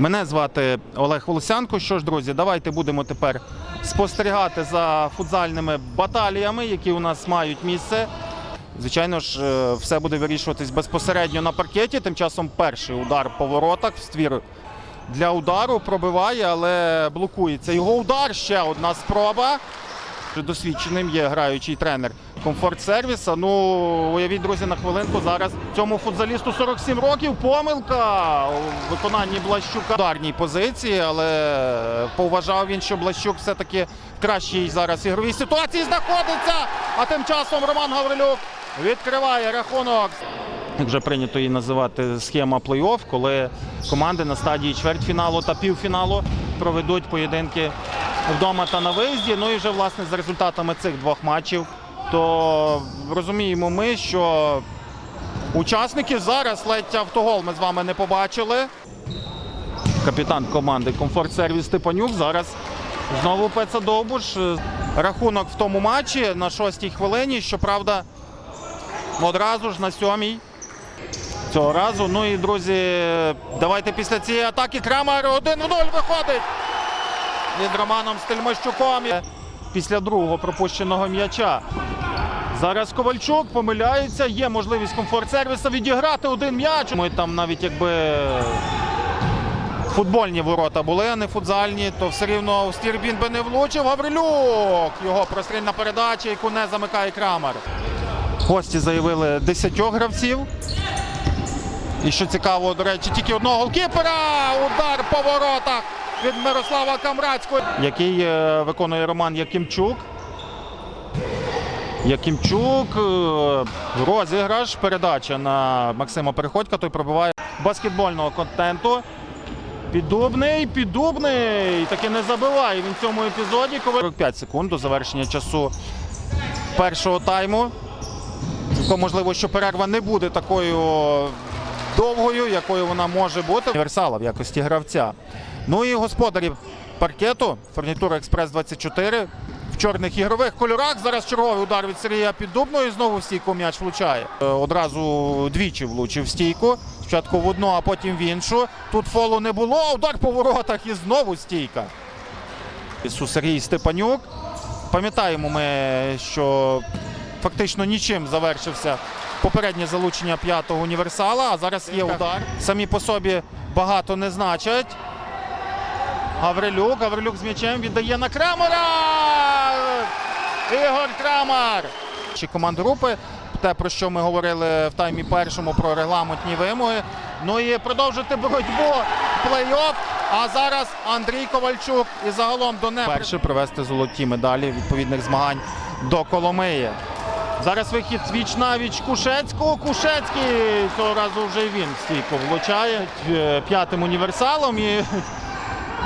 Мене звати Олег Волосянко. Що ж, друзі, давайте будемо тепер спостерігати за футзальними баталіями, які у нас мають місце. Звичайно ж, е, все буде вирішуватись безпосередньо на паркеті. Тим часом перший удар по воротах в ствір для удару пробиває, але блокується. Його удар ще одна спроба. Досвідченим є граючий тренер комфорт сервіса. Ну, уявіть, друзі, на хвилинку зараз цьому футзалісту 47 років. Помилка у виконанні Блащука в ударній позиції, але поважав він, що Блащук все-таки в кращій зараз ігровій ситуації знаходиться. А тим часом Роман Гаврилюк відкриває рахунок. Як вже прийнято її називати схема плей-офф, коли команди на стадії чвертьфіналу та півфіналу проведуть поєдинки вдома та на виїзді. Ну і вже власне за результатами цих двох матчів, то розуміємо ми, що учасники зараз ледь автогол ми з вами не побачили. Капітан команди Комфорт Сервіс Степанюк зараз знову Пеца. Рахунок в тому матчі на шостій хвилині. Щоправда, одразу ж на сьомій цього разу. Ну і друзі, давайте після цієї атаки Крамер 1-0 виходить від Романом Стельмощуком після другого пропущеного м'яча. Зараз Ковальчук помиляється, є можливість комфорт сервіса відіграти один м'яч. Ми там навіть якби футбольні ворота були, а не футзальні, то все рівно у Стірбін би не влучив. Гаврилюк! Його прострільна передача, яку не замикає Крамер. Гості заявили 10 гравців. І що цікаво, до речі, тільки одного голкіпера. Удар по воротах від Мирослава Камрацького, який е, виконує Роман Якимчук. Якимчук. е, Розіграш. Передача на Максима Переходька. Той пробиває баскетбольного контенту. Піддубний, піддубний. Таки не забиває він в цьому епізоді. 45 секунд до завершення часу першого тайму. Цілком можливо, що перерва не буде такою довгою, якою вона може бути. Універсала в якості гравця. Ну і господарі паркету, фурнітура Експрес 24 в чорних ігрових кольорах. Зараз черговий удар від Сергія Піддубного і знову в стійку м'яч влучає. Е, Одразу двічі влучив стійку. Спочатку в одну, а потім в іншу. Тут фолу не було. Удар по воротах і знову стійка. Ісу Сергій Степанюк. Пам'ятаємо ми, що фактично нічим завершився попереднє залучення п'ятого універсала. А зараз є удар. Самі по собі багато не значать. Гаврилюк. Гаврилюк з м'ячем віддає на Крамера. Ігор Крамер. Чи команди групи. Те, про що ми говорили в таймі першому про регламентні вимоги. Ну і продовжити боротьбу плей-офф. А зараз Андрій Ковальчук і загалом до неба. Перше привезти золоті медалі відповідних змагань до Коломиї. Зараз вихід віч на віч Кушецького. Кушецький цього разу вже він в стійку влучає е, п'ятим універсалом. І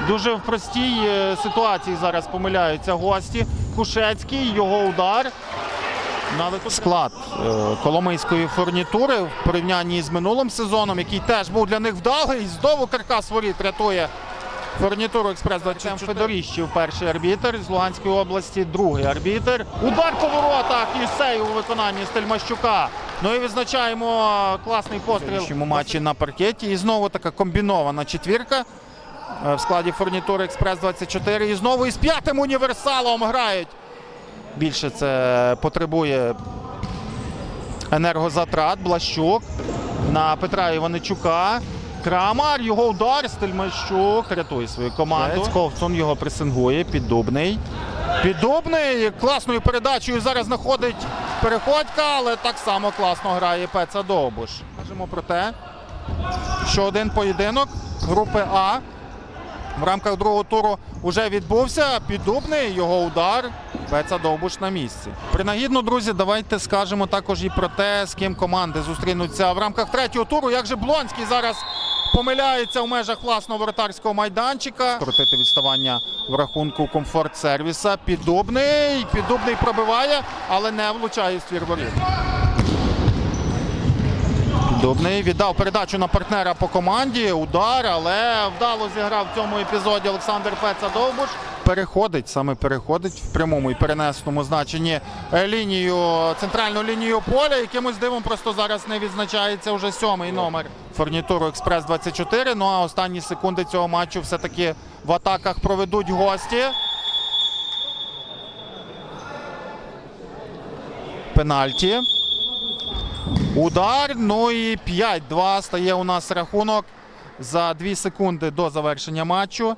дуже в простій е, ситуації зараз помиляються гості. Кушецький, його удар. Склад е, коломийської фурнітури в порівнянні з минулим сезоном, який теж був для них вдалий. Знову каркас воріт рятує фурнітуру експрес 27 Федоріщів. Перший арбітр з Луганської області, другий арбітр. Удар по воротах і сей у виконанні Стельмащука. Ну і відзначаємо класний постріл цьому матчі на паркеті. І знову така комбінована четвірка в складі фурнітури експрес 24 І знову із п'ятим універсалом грають. Більше це потребує енергозатрат. Блащук на Петра Іваничука. Крамар, його удар, Стельмащук рятує свою команду. Ковцун його пресингує, піддубний. Піддубний класною передачею зараз знаходить переходька, але так само класно грає Пеца Довбуш. Кажемо про те, що один поєдинок групи А в рамках другого туру вже відбувся. Піддубний його удар. Пеца Довбуш на місці. Принагідно, друзі, давайте скажемо також і про те, з ким команди зустрінуться в рамках третього туру. Як же Блонський зараз помиляється в межах власного воротарського майданчика. Крутити відставання в рахунку комфорт сервіса. Піддубний. Піддубний пробиває, але не влучає ствір воріт. Піддубний віддав передачу на партнера по команді. Удар, але вдало зіграв в цьому епізоді Олександр Пеца Довбуш. переходить, саме переходить в прямому і перенесному значенні е, лінію, центральну лінію поля. Якимось дивом просто зараз не відзначається вже сьомий номер фурнітуру Експрес 24. Ну а останні секунди цього матчу все-таки в атаках проведуть гості. Пенальті. Удар. Ну і 5-2 стає у нас рахунок за 2 секунди до завершення матчу.